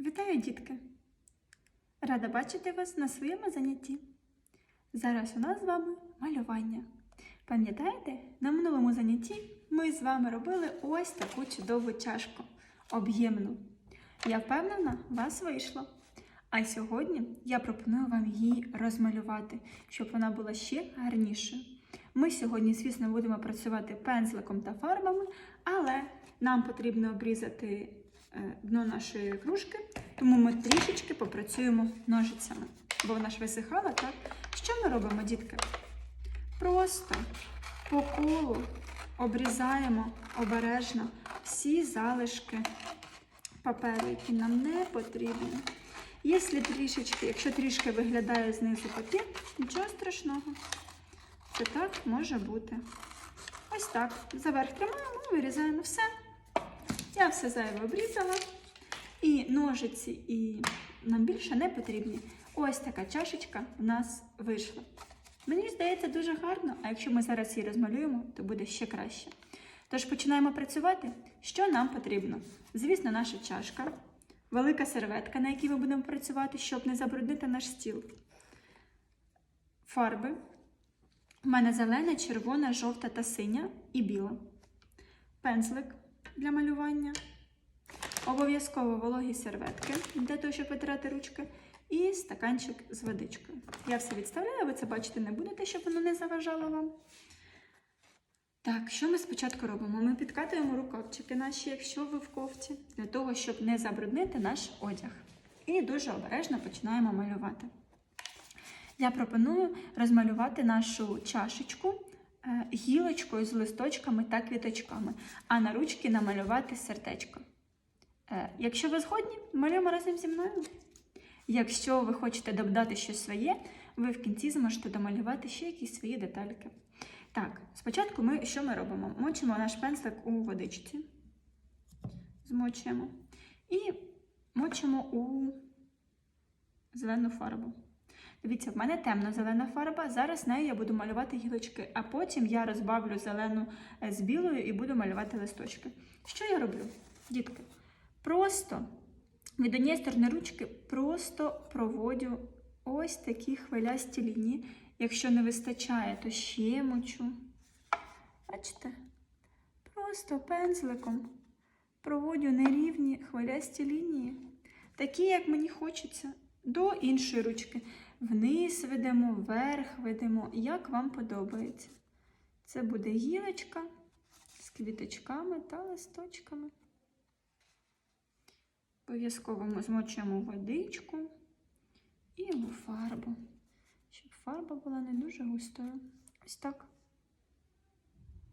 Вітаю, дітки! Рада бачити вас на своєму занятті. Зараз у нас з вами малювання. Пам'ятаєте, на минулому занятті ми з вами робили ось таку чудову чашку об'ємну. Я впевнена, у вас вийшло. А сьогодні я пропоную вам її розмалювати, щоб вона була ще гарнішою. Ми сьогодні, звісно, будемо працювати пензликом та фарбами, але нам потрібно обрізати дно нашої кружки, тому ми трішечки попрацюємо ножицями, бо вона ж висихала, так? Що ми робимо, дітки? Просто по колу обрізаємо обережно всі залишки паперу, які нам не потрібні. Якщо трішечки, якщо трішки виглядає знизу папір, нічого страшного. Це так може бути. Ось так. Заверх тримаємо, вирізаємо все. Я все зайве обрізала. І ножиці, і нам більше не потрібні. Ось така чашечка у нас вийшла. Мені здається, дуже гарно, а якщо ми зараз її розмалюємо, то буде ще краще. Тож починаємо працювати. Що нам потрібно? Звісно, наша чашка, велика серветка, на якій ми будемо працювати, щоб не забруднити наш стіл. Фарби. У мене зелена, червона, жовта та синя і біла. Пензлик для малювання. Обов'язково вологі серветки для того, щоб витирати ручки. І стаканчик з водичкою. Я все відставляю, ви це бачити не будете, щоб воно не заважало вам. Так, що ми спочатку робимо? Ми підкатуємо рукавчики наші, якщо ви в кофті, для того, щоб не забруднити наш одяг. І дуже обережно починаємо малювати. Я пропоную розмалювати нашу чашечку гілочкою з листочками та квіточками, а на ручки намалювати сердечко. Е, Якщо ви згодні, малюємо разом зі мною. Якщо ви хочете додати щось своє, ви в кінці зможете домалювати ще якісь свої детальки. Так, спочатку ми що ми робимо? Мочимо наш пензлик у водичці, змочуємо і мочимо у зелену фарбу. Дивіться, в мене темно-зелена фарба. Зараз нею я буду малювати гілочки, а потім я розбавлю зелену е, з білою і буду малювати листочки. Що я роблю, дітки? Просто від однієї сторони ручки просто проводю ось такі хвилясті лінії. Якщо не вистачає, то ще мочу. Бачите? Просто пензликом проводю нерівні хвилясті лінії, такі, як мені хочеться, до іншої ручки. Вниз ведемо, вверх ведемо, як вам подобається. Це буде гілочка з квіточками та листочками. Обов'язково ми змочуємо водичку і фарбу, щоб фарба була не дуже густою. Ось так.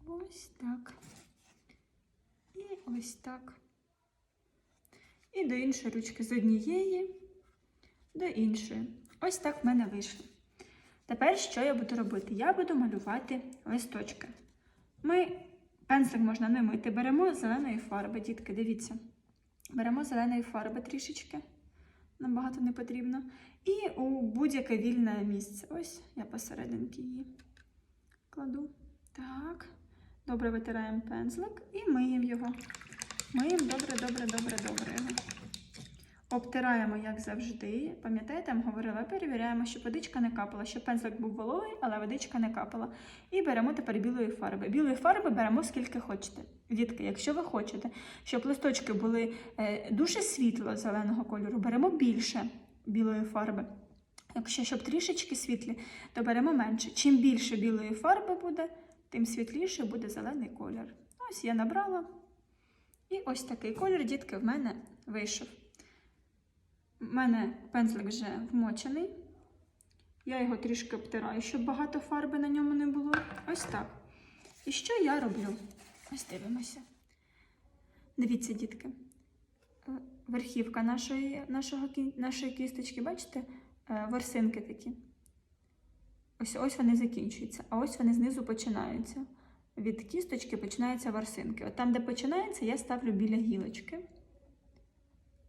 Ось так. І ось так. І до іншої ручки з однієї до іншої. Ось так в мене вийшло. Тепер що я буду робити? Я буду малювати листочки. Ми пензлик можна не мити, беремо зеленої фарби, дітки, дивіться. Беремо зеленої фарби трішечки, нам багато не потрібно. І у будь-яке вільне місце. Ось я посерединки її кладу. Так. Добре витираємо пензлик і миємо його. Миємо добре, добре, добре, добре. Обтираємо, як завжди. Пам'ятаєте, я говорила, перевіряємо, щоб водичка не капала, щоб пензлик був вологий, але водичка не капала. І беремо тепер білої фарби. Білої фарби беремо скільки хочете. Дітки, якщо ви хочете, щоб листочки були е, дуже світло зеленого кольору, беремо більше білої фарби. Якщо щоб трішечки світлі, то беремо менше. Чим більше білої фарби буде, тим світліше буде зелений колір. Ось я набрала. І ось такий колір, дітки, в мене вийшов. У мене пензлик вже вмочений. Я його трішки обтираю, щоб багато фарби на ньому не було. Ось так. І що я роблю? Ось дивимося. Дивіться, дітки. Е, Верхівка нашої, нашого, нашої кісточки, бачите, Е, ворсинки такі. Ось ось вони закінчуються, а ось вони знизу починаються. Від кісточки починаються ворсинки. От там, де починається, я ставлю біля гілочки.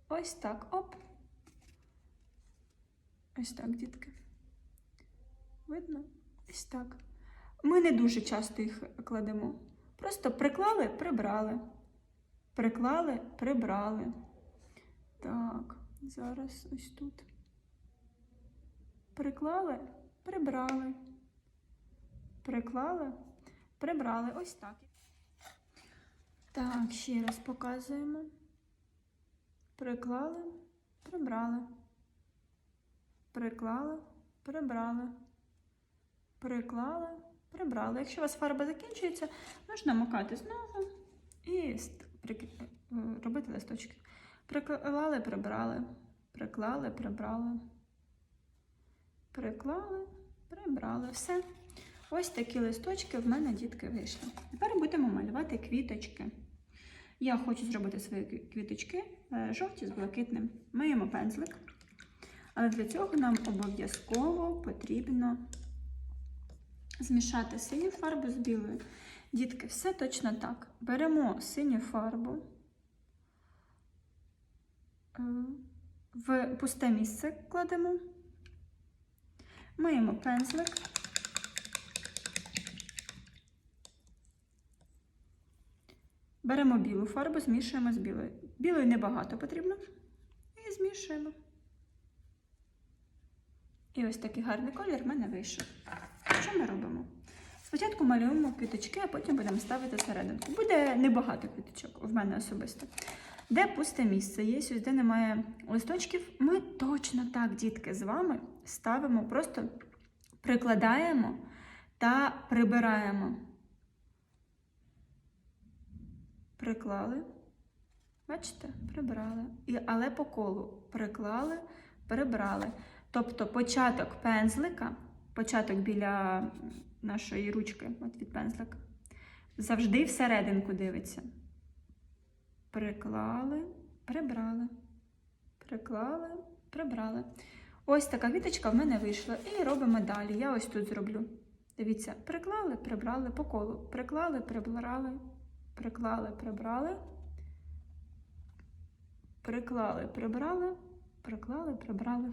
Ось так. Оп. Ось так, дітки. Видно? Ось так. Ми не дуже часто їх кладемо. Просто приклали, прибрали. Приклали, прибрали. Так. Зараз ось тут. Приклали, прибрали. Приклали, прибрали. Ось так. Так, ще раз показуємо. Приклали, прибрали. Приклали, прибрали. Приклали, прибрали. Якщо у вас фарба закінчується, можна макати знову і робити листочки. Приклали, прибрали. Приклали, прибрали. Приклали, прибрали. Все. Ось такі листочки в мене дітки вийшли. Тепер будемо малювати квіточки. Я хочу зробити свої квіточки е, жовті з блакитним. Миємо пензлик. Але для цього нам обов'язково потрібно змішати синю фарбу з білою. Дітки, все точно так. Беремо синю фарбу е, в пусте місце кладемо, миємо пензлик. Беремо білу фарбу, змішуємо з білою. Білої небагато потрібно. І змішуємо. І ось такий гарний колір в мене вийшов. Що ми робимо? Спочатку малюємо квіточки, а потім будемо ставити серединку. Буде небагато квіточок в мене особисто. Де пусте місце є, ось де немає листочків, ми точно так, дітки, з вами ставимо, просто прикладаємо та прибираємо. Приклали. Бачите, прибрали. Але по колу приклали, прибрали. Тобто початок пензлика, початок біля нашої ручки от від пензлика, завжди всерединку дивиться. Приклали, прибрали. Приклали, прибрали. Ось така віточка в мене вийшла. І робимо далі. Я ось тут зроблю. Дивіться, приклали, прибрали по колу. Приклали, прибрали, приклали, прибрали. Приклали, прибрали, приклали, прибрали.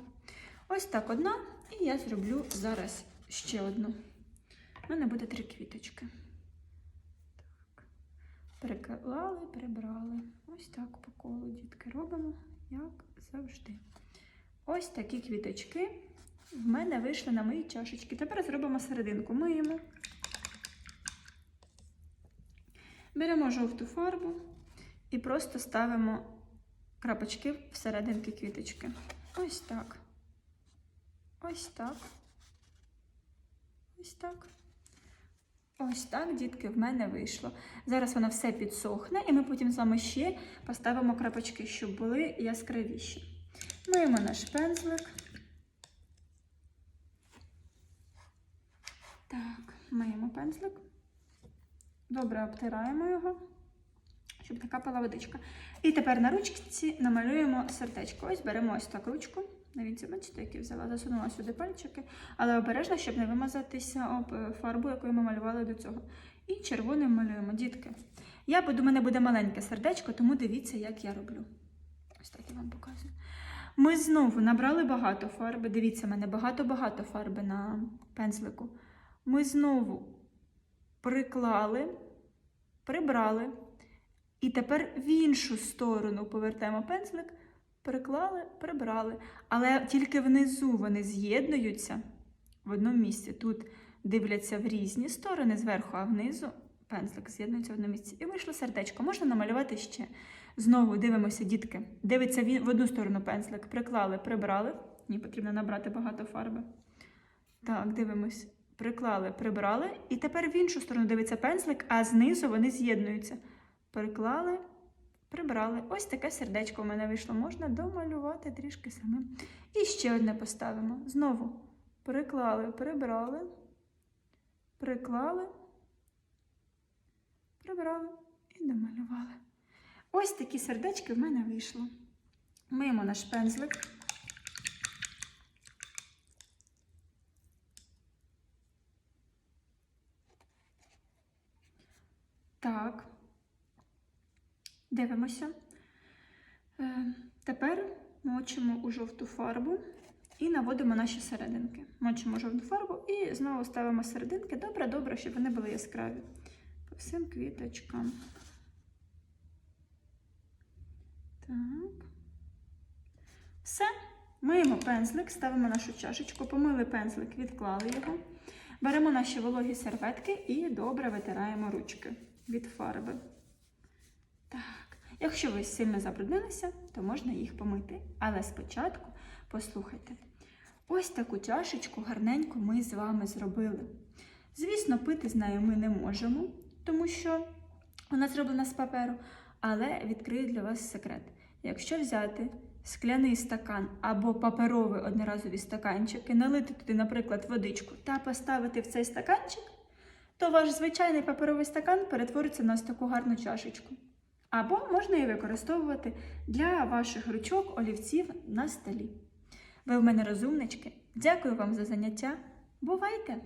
Ось так одна. І я зроблю зараз ще одну. У мене буде три квіточки. Так. Приклали, прибрали. Ось так по колу, дітки, робимо, як завжди. Ось такі квіточки в мене вийшли на мої чашечки. Тепер зробимо серединку. Миємо. Беремо жовту фарбу і просто ставимо крапочки всерединки квіточки. Ось так. Ось так. Ось так. Ось так, дітки, в мене вийшло. Зараз воно все підсохне, і ми потім з вами ще поставимо крапочки, щоб були яскравіші. Миємо наш пензлик. Так, миємо пензлик. Добре обтираємо його, щоб не капала водичка. І тепер на ручці намалюємо сердечко. Ось беремо ось так ручку. Дивіться, бачите, які взяла, засунула сюди пальчики, але обережно, щоб не вимазатися об е, фарбу, якою ми малювали до цього. І червоним малюємо, дітки. Я буду, у мене буде маленьке сердечко, тому дивіться, як я роблю. Ось так я вам показую. Ми знову набрали багато фарби. Дивіться, в мене багато-багато фарби на пензлику. Ми знову приклали, прибрали. І тепер в іншу сторону повертаємо пензлик, приклали, прибрали. Але тільки внизу вони з'єднуються в одному місці. Тут дивляться в різні сторони зверху, а внизу пензлик з'єднується в одному місці. І вийшло сердечко. Можна намалювати ще. Знову дивимося, дітки. Дивиться в одну сторону пензлик. Приклали, прибрали. Ні, потрібно набрати багато фарби. Так, дивимось. Приклали, прибрали. І тепер в іншу сторону дивиться пензлик, а знизу вони з'єднуються. Приклали, прибрали. Ось таке сердечко в мене вийшло. Можна домалювати трішки самим. І ще одне поставимо. Знову приклали, прибрали, приклали, прибрали і домалювали. Ось такі сердечки в мене вийшло. Миємо наш пензлик. Так. Дивимося. Е, тепер мочимо у жовту фарбу і наводимо наші серединки. Мочимо жовту фарбу і знову ставимо серединки. Добре, добре, щоб вони були яскраві. По всім квіточкам. Так. Все. Миємо пензлик, ставимо нашу чашечку, помили пензлик, відклали його. Беремо наші вологі серветки і добре витираємо ручки від фарби. Якщо ви сильно забруднилися, то можна їх помити. Але спочатку послухайте. Ось таку чашечку гарненько ми з вами зробили. Звісно, пити з нею ми не можемо, тому що вона зроблена з паперу, але відкрию для вас секрет. Якщо взяти скляний стакан або паперовий одноразові стаканчики, налити туди, наприклад, водичку та поставити в цей стаканчик, то ваш звичайний паперовий стакан перетвориться на ось таку гарну чашечку. Або можна її використовувати для ваших ручок, олівців на столі. Ви в мене розумнички. Дякую вам за заняття. Бувайте!